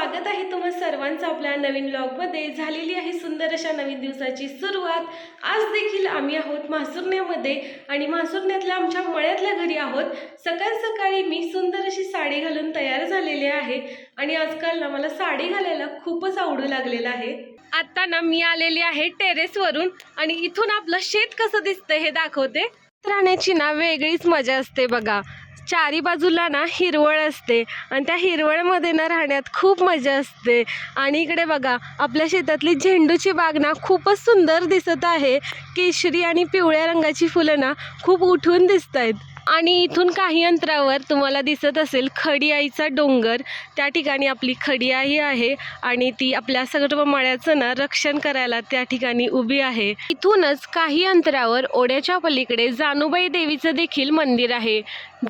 स्वागत आहे तुम्हा सर्वांचं आपल्या नवीन ब्लॉगमध्ये झालेली आहे सुंदर अशा नवीन दिवसाची सुरुवात. आज देखील आम्ही आहोत मासुरण्यामध्ये आणि मासुरण्यातल्या आमच्या मळ्यातल्या घरी आहोत. सकाळ सकाळी मी सुंदर अशी साडी घालून तयार झालेली आहे आणि आजकाल ना मला साडी घालायला खूपच आवडू लागलेलं आहे. आता ना मी आलेली आहे टेरेसवरून आणि इथून आपलं शेत कसं दिसतंय हे दाखवते. राहण्याची ना वेगळीच मजा असते बघा. चारी बाजूला ना हिरवळ असते. आणि त्या हिरवळमध्ये ना राहण्यात खूप मजा असते. आणि इकडे बघा आपल्या शेतातली झेंडूची बाग ना खूपच सुंदर दिसत आहे. केशरी आणि पिवळ्या रंगाची फुलं ना खूप उठून दिसत आहेत आणि इथून काही अंतरावर तुम्हाला दिसत असेल खडी आईचा डोंगर. त्या ठिकाणी आपली खडियाई आहे आणि ती आपल्या सर्व मळ्याचं ना रक्षण करायला त्या ठिकाणी उभी आहे. इथूनच काही अंतरावर ओढ्याच्या पलीकडे जानुबाई देवीचं देखील मंदिर आहे.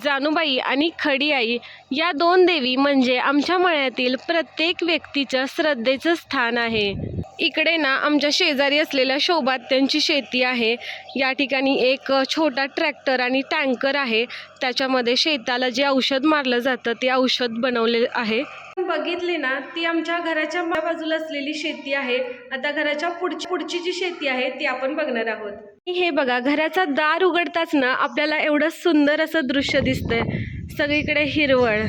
जानुबाई आणि खडियाई या दोन देवी म्हणजे आमच्या मळ्यातील प्रत्येक व्यक्तीच्या श्रद्धेचं स्थान आहे. इकडे ना आमच्या शेजारी असलेल्या शोभात त्यांची शेती आहे. या ठिकाणी एक छोटा ट्रॅक्टर आणि टँकर आहे. आहे. त्याच्यामध्ये शेताला जे औषध मारलं जातं ते औषध बनवले आहे. बघितली ना ती आमच्या घराच्या बाजूला असलेली शेती आहे. आता घराच्या पुढची पुढची जी शेती आहे ती आपण बघणार आहोत. हे बघा घराचा दार उघडताच ना आपल्याला एवढं सुंदर असं दृश्य दिसतंय. सगळीकडे हिरवळ.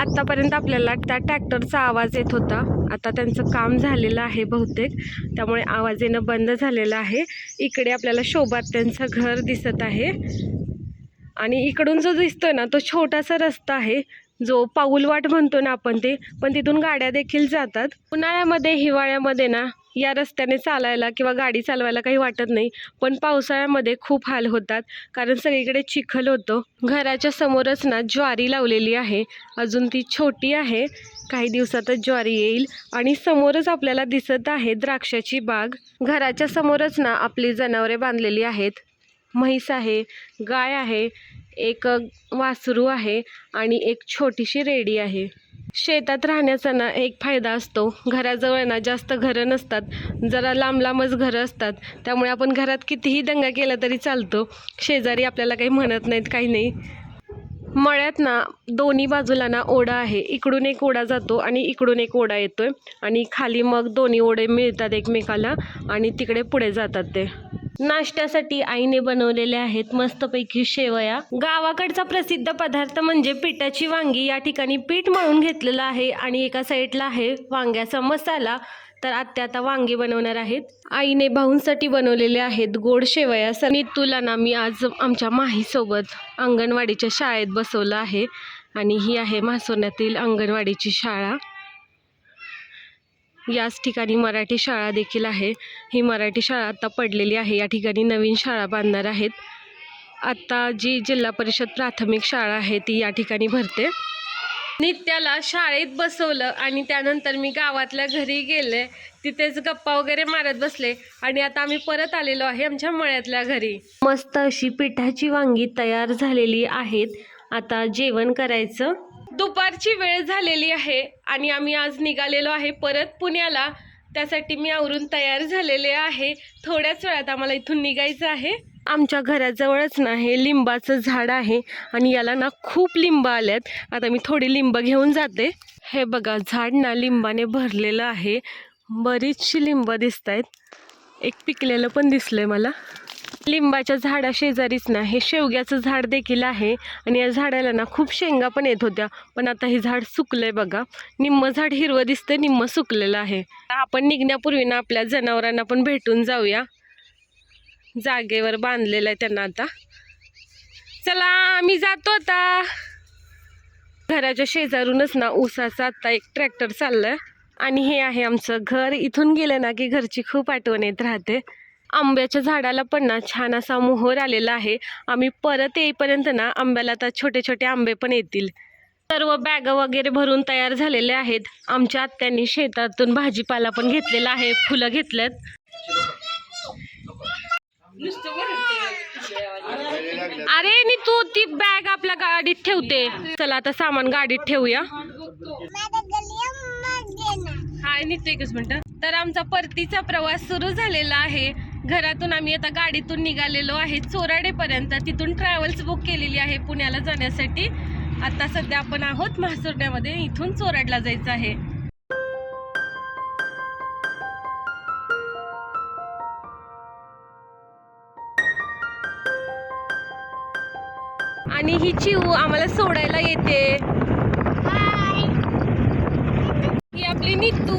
आत्तापर्यंत आपल्याला त्या ट्रॅक्टरचा आवाज येत होता. आता त्यांचं काम झालेलं आहे बहुतेक. त्यामुळे आवाज येणं बंद झालेलं आहे. इकडे आपल्याला शोभात त्यांचं घर दिसत आहे. आणि इकडून जो दिसतोय ना तो छोटासा रस्ता आहे. जो पाऊलवाट म्हणतो ना आपण ते पण तिथून गाड्या देखील जातात. उन्हाळ्यामध्ये हिवाळ्यामध्ये ना या रस्त्याने चालायला किंवा गाडी चालवायला काही वाटत नाही पण पावसाळ्यामध्ये खूप हाल होतात. कारण सगळीकडे चिखल होतो. घराच्या समोरच ना ज्वारी लावलेली आहे. अजून ती छोटी आहे. काही दिवसातच ज्वारी येईल. आणि समोरच आपल्याला दिसत आहे द्राक्षाची बाग. घराच्या समोरच ना आपली जनावरे बांधलेली आहेत. म्हैस आहे गाय आहे. एक वासरू आहे आणि एक छोटीशी रेडी आहे. शेतात राहण्याचा ना एक फायदा असतो. घराजवळ ना जास्त घरं नसतात. जरा लांब लांबच घरं असतात. त्यामुळे आपण घरात कितीही दंगा केला तरी चालतो. शेजारी आपल्याला काही म्हणत नाहीत काही नाही. मळ्यात ना दोन्ही बाजूला ना ओढा आहे. इकडून एक ओढा जातो आणि इकडून एक ओढा येतो आहे आणि खाली मग दोन्ही ओढे मिळतात एकमेकाला आणि तिकडे पुढे जातात ते. नाश्त्यासाठी आईने बनवलेले आहेत मस्तपैकी शेवया. गावाकडचा प्रसिद्ध पदार्थ म्हणजे पिठाची वांगी. या ठिकाणी पीठ मळून घेतलेलं आहे आणि एका साईडला आहे वांग्याचा मसाला. तर आत्या आता वांगे बनवणार आहेत. आईने भाऊंसाठी बनवलेले आहेत गोड शेवया. सर तुला ना मी आज आमच्या माहीसोबत अंगणवाडीच्या शाळेत बसवलं आहे आणि ही आहे म्हासोण्यातील अंगणवाडीची शाळा. याच ठिकाणी मराठी शाळा देखील आहे. ही मराठी शाळा आता पडलेली आहे. या ठिकाणी नवीन शाळा बांधणार आहेत. आत्ता जी जिल्हा परिषद प्राथमिक शाळा आहे ती या ठिकाणी भरते. नित्याला शाळेत बसवलं आणि त्यानंतर मी गावातल्या घरी गेले. तिथेच गप्पा वगैरे मारत बसले आणि आता आम्ही परत आलेलो आहे आमच्या मळ्यातल्या घरी. मस्त अशी पिठाची वांगी तयार झालेली आहेत. आता जेवण करायचं. दुपारची वेळ झालेली आहे आणि आम्ही आज निघालेलो आहे परत पुण्याला. त्यासाठी मी आवरून तयार झालेले आहे. थोड्याच वेळात आम्हाला इथून निघायचं आहे. आमच्या घराजवळच ना हे लिंबाचं झाड आहे आणि याला ना खूप लिंब आल्यात. आता मी थोडी लिंब घेऊन जाते. हे बघा झाड ना लिंबाने भरलेलं आहे. बरीचशी लिंब दिसत आहेत एक पिकलेलं पण दिसलं आहे मला. लिंबाच्या झाडा शेजारीच ना हे शेवग्याचं झाड देखील आहे आणि या झाडाला ना खूप शेंगा पण येत होत्या. पण आता हे झाड सुकलंय बघा. निम्म झाड हिरवं दिसतंय निम्म सुकलेलं आहे. आपण निघण्यापूर्वी ना आपल्या जनावरांना पण भेटून जाऊया. जागेवर बांधलेलं आहे त्यांना आता. चला आम्ही जातो आता. घराच्या शेजारूनच ना ऊसाचा आता एक ट्रॅक्टर चाललाय. आणि हे आहे आमचं घर. इथून गेलं ना की घरची खूप आठवण येत राहते. आंब्याच्या झाडाला पण ना छान असा मोहर आलेला आहे. आम्ही परत येईपर्यंत ना आंब्याला आता छोटे छोटे आंबे पण येतील. सर्व बॅग वगैरे भरून तयार झालेले आहेत. आमच्या आत्यांनी शेतातून भाजीपाला पण घेतलेला आहे. फुलं घेतल्यात. अरे नी तू ती बॅग आपल्या गाडीत ठेवते. चला आता सामान गाडीत ठेवूया. हाय निघतो एकच मिनिट. तर आमचा परतीचा प्रवास सुरू झालेला आहे. घरातून आम्ही आता गाडीतून निघालेलो आहे. चोराडेपर्यंत तिथून ट्रॅव्हल्स बुक केलेली आहे पुण्याला जाण्यासाठी. आता सध्या आपण आहोत महासुरण्यामध्ये इथून चोराडला जायचं आहे. आणि ही चिऊ आम्हाला सोडायला येते. ही आपली नितू.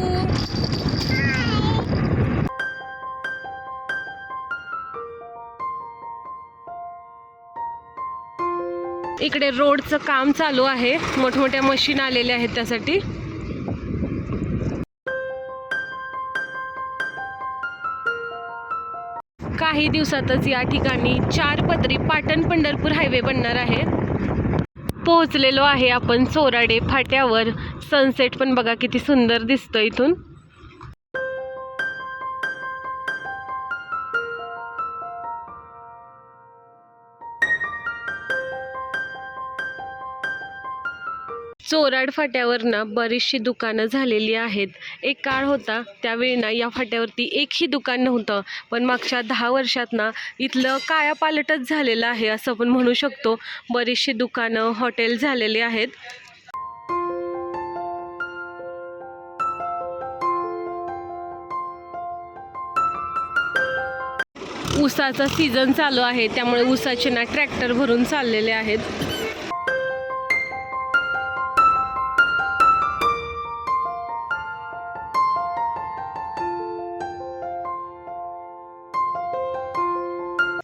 इकडे रोडचं काम चालू आहे. मोठमोठ्या मशीन आलेल्या आहेत त्यासाठी. काही दिवसातच या ठिकाणी चार पदरी पाटण पंढरपूर हायवे बनणार आहे. पोहोचलेलो आहे आपण चोराडे फाट्यावर. सनसेट पण बघा किती सुंदर दिसतं इथून. चोराड फाट्यावर ना बरीचशी दुकानं झालेली आहेत. एक काळ होता त्यावेळी ना या फाट्यावरती एकही दुकान नव्हतं. पण मागच्या दहा वर्षात ना इथलं कायापालटच झालेलं आहे असं आपण म्हणू शकतो. बरीचशी दुकानं हॉटेल झालेली आहेत. ऊसाचा सीझन चालू आहे त्यामुळे ऊसाचे ना ट्रॅक्टर भरून चाललेले आहेत.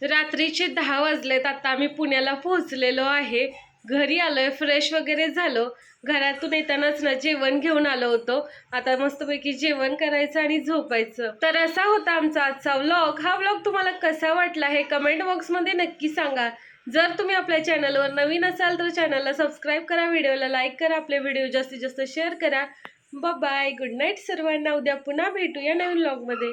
रात्रीचे दहा वाजलेत आता आम्ही पुण्याला पोहोचलेलो आहे. घरी आलोय फ्रेश वगैरे झालो. घरातून येतानाच ना जेवण घेऊन आलो होतो. आता मस्तपैकी जेवण करायचं आणि झोपायचं. तर असा होता आमचा आजचा व्लॉग हा व्लॉग तुम्हाला कसा वाटला हे कमेंट बॉक्समध्ये नक्की सांगा. जर तुम्ही आपल्या चॅनलवर नवीन असाल तर चॅनलला सबस्क्राईब करा व्हिडिओला लाईक करा आपले व्हिडिओ जास्तीत जास्त शेअर करा. बाय गुड नाईट सर्वांना. उद्या पुन्हा भेटूया नवीन व्लॉगमध्ये